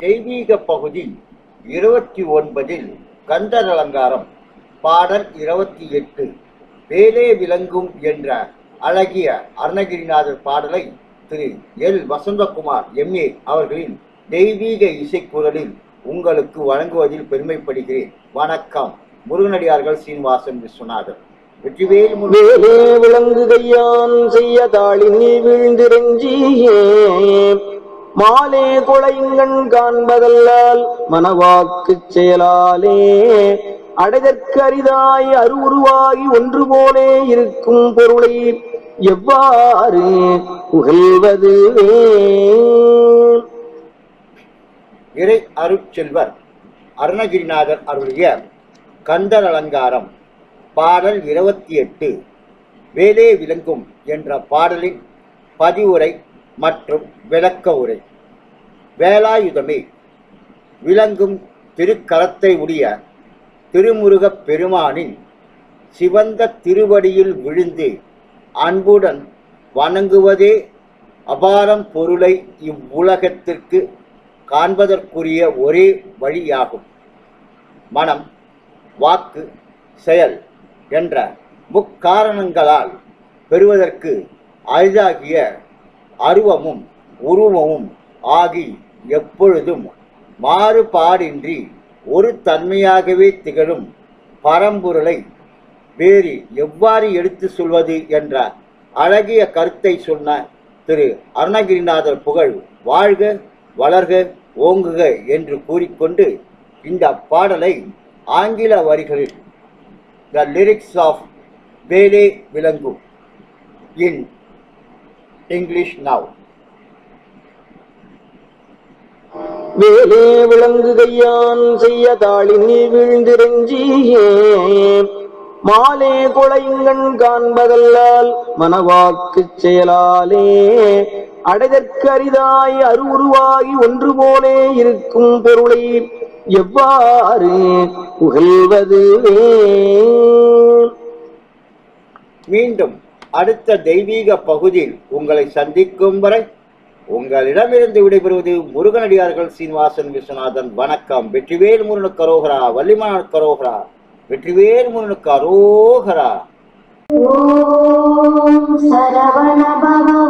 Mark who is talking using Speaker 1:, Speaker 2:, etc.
Speaker 1: தெய்வீக பகுதி இருபத்தி ஒன்பதில் கந்தர் அலங்காரம் பாடல் இருபத்தி எட்டு வேலே விளங்கும் என்ற அழகிய அருணகிரிநாதர் பாடலை திரு எல். வசந்தகுமார் எம்ஏ அவர்களின் தெய்வீக இசைக்குரலில் உங்களுக்கு வழங்குவதில் பெருமைப்படுகிறேன். வணக்கம். முருகனடியார்கள் சீனிவாசன் விஸ்வநாதன் வெற்றிவேல் முருகன்.
Speaker 2: வேலே விளங்குகையான் செய்ய தாளில் நீ வீழ்ந்திரஞ்சியே மாலே குலைங்கண் காண்பதல்லால் மனவாக்குச் செயலாலே அடைதற்கு அரிதாய் அருவுருவாகி ஒன்று போலே இருக்கும் பொருளை எவ்வாறு புகழ்வது?
Speaker 1: இறை அருட்செல்வர் அருணகிரிநாதர் அருளிய கந்தர் அலங்காரம் பாடல் இருபத்தி எட்டு வேலே விளங்கும் என்ற பாடலின் பதிவுரை மற்றும் விளக்க உரை. வேலாயுதமே விளங்கும் திருக்கரத்தை உடைய திருமுருகப் பெருமானின் சிவந்த திருவடியில் விழுந்து அன்புடன் வணங்குவதே அபாரம் பொருளை இவ்வுலகத்திற்கு காண்பதற்குரிய ஒரே வழியாகும். மனம் வாக்கு செயல் என்ற முக்காரணங்களால் பெறுவதற்கு அரிதாகிய அருவமும் உருவமும் ஆகி எப்பொழுதும் மாறுபாடின்றி ஒரு தன்மையாகவே திகழும் பரம்பொருளை வேறு எவ்வாறு எடுத்து சொல்வது என்ற அழகிய கருத்தை சொன்ன திரு அருணகிரிநாதர் புகழ் வாழ்க வளர்க ஓங்குக என்று கூறிக்கொண்டு இந்த பாடலை ஆங்கில வரிகளில் த லிரிக்ஸ் ஆஃப் வேலே விளங்கும் இன் இங்கிலீஷ் நவ்
Speaker 2: வேலே விளங்குகையான் செய்ய தாளில் நீ வீழ்ந்திரஞ்சியே மாலே குளைங்கண் காண்பதல்லால் மனவாக்குச் செயலாலே. அடைதற்கு அரிதாய் அருவுருவாகி ஒன்று போலே இருக்கும் பொருளை எவ்வாறு புகழ்வது
Speaker 1: மீண்டும் அடுத்த தெய்வீக பகுதியில் உங்களை சந்திக்கும் வரை உங்களிடமிருந்து விடைபெறுவது முருகனடியார்கள் சீனிவாசன் விஸ்வநாதன். வணக்கம். வெற்றிவேல் முருகனுக்கு அரோகரா வள்ளிமணன் கரோகரா வெற்றிவேல் முருகனுக்கு அரோகரா
Speaker 3: சரவண பவ